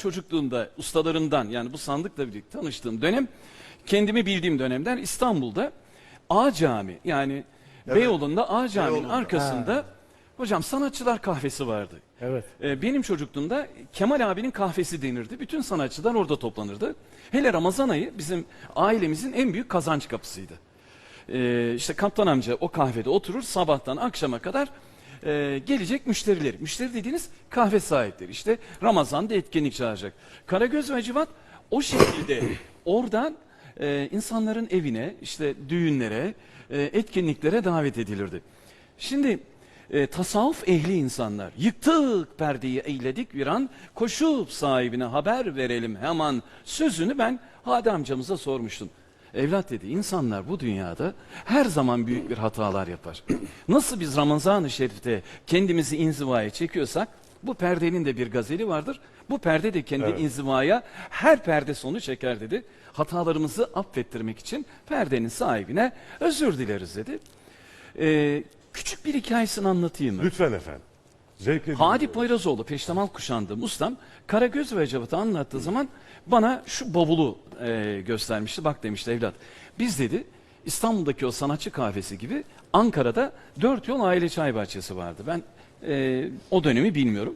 çocukluğumda ustalarından yani bu sandıkla birlikte tanıştığım dönem kendimi bildiğim dönemden İstanbul'da A Cami yani Beyoğlu'nda A Cami'nin Beyoğlu'nda. arkasında hocam sanatçılar kahvesi vardı. Evet. Ee, benim çocukluğumda Kemal abinin kahvesi denirdi. Bütün sanatçılar orada toplanırdı. Hele Ramazan ayı bizim ailemizin en büyük kazanç kapısıydı. Ee, işte kaptan amca o kahvede oturur sabahtan akşama kadar e, gelecek müşterileri. Müşteri dediğiniz kahve sahipleri. İşte Ramazan'da etkinlik çağıracak. Karagöz ve Civat o şekilde oradan e, insanların evine, işte düğünlere, e, etkinliklere davet edilirdi. Şimdi e, tasavvuf ehli insanlar yıktık perdeyi eyledik bir an koşup sahibine haber verelim hemen sözünü ben Hadi amcamıza sormuştum. Evlat dedi insanlar bu dünyada her zaman büyük bir hatalar yapar. Nasıl biz Ramazan-ı Şerif'te kendimizi inzivaya çekiyorsak bu perdenin de bir gazeli vardır. Bu perde de kendi inzivaya her perde sonu çeker dedi. Hatalarımızı affettirmek için perdenin sahibine özür dileriz dedi. Ee, küçük bir hikayesini anlatayım mı? Lütfen efendim. Zevkle Hadi. Poyrazoğlu peştemal kuşandığım ustam Karagöz ve Cevat'ı anlattığı zaman bana şu bavulu e, göstermişti. Bak demişti evlat biz dedi İstanbul'daki o sanatçı kahvesi gibi Ankara'da dört yol aile çay bahçesi vardı. Ben e, o dönemi bilmiyorum.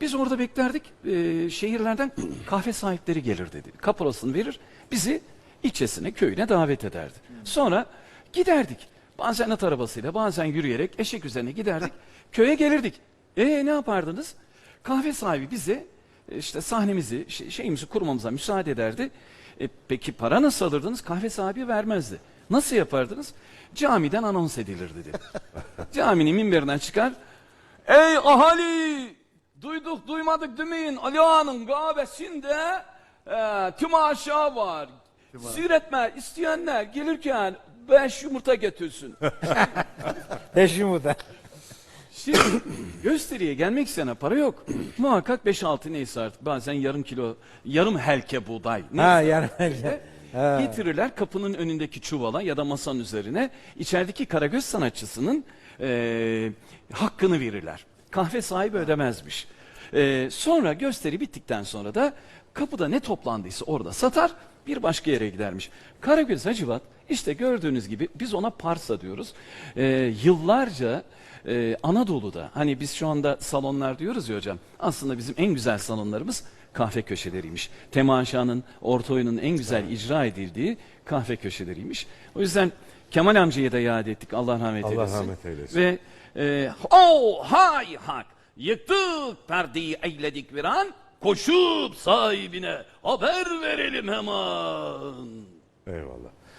Biz orada beklerdik. E, şehirlerden kahve sahipleri gelir dedi. Kaparasını verir. Bizi ilçesine, köyüne davet ederdi. Sonra giderdik. Bazen at arabasıyla, bazen yürüyerek eşek üzerine giderdik. Köye gelirdik. E ne yapardınız? Kahve sahibi bize e, işte sahnemizi, şey- şeyimizi kurmamıza müsaade ederdi. E, peki para nasıl alırdınız? Kahve sahibi vermezdi. Nasıl yapardınız? Camiden anons edilirdi dedi. Caminin minberinden çıkar. Ey ahali! Duyduk duymadık demeyin. Ali Ağa'nın kahvesinde e, tümaşa var. Seyretme isteyenler gelirken beş yumurta getirsin. Beş yumurta. Şimdi gösteriye gelmek isteyene para yok. Muhakkak 5-6 neyse artık bazen yarım kilo, yarım helke buğday. Neyse Ha yani. işte Ha. getirirler kapının önündeki çuvala ya da masanın üzerine içerideki karagöz sanatçısının eee, hakkını verirler. Kahve sahibi ödemezmiş. Eee, sonra gösteri bittikten sonra da kapıda ne toplandıysa orada satar bir başka yere gidermiş. Karagöz Hacivat işte gördüğünüz gibi biz ona parsa diyoruz. Eee, yıllarca ee, Anadolu'da hani biz şu anda salonlar diyoruz ya hocam aslında bizim en güzel salonlarımız kahve köşeleriymiş. Temaşanın, orta oyunun en güzel icra edildiği kahve köşeleriymiş. O yüzden Kemal amcayı da yad ettik Allah rahmet Allah eylesin. rahmet eylesin. Ve e, oh hay hak yıktık perdeyi eyledik bir an koşup sahibine haber verelim hemen. Eyvallah.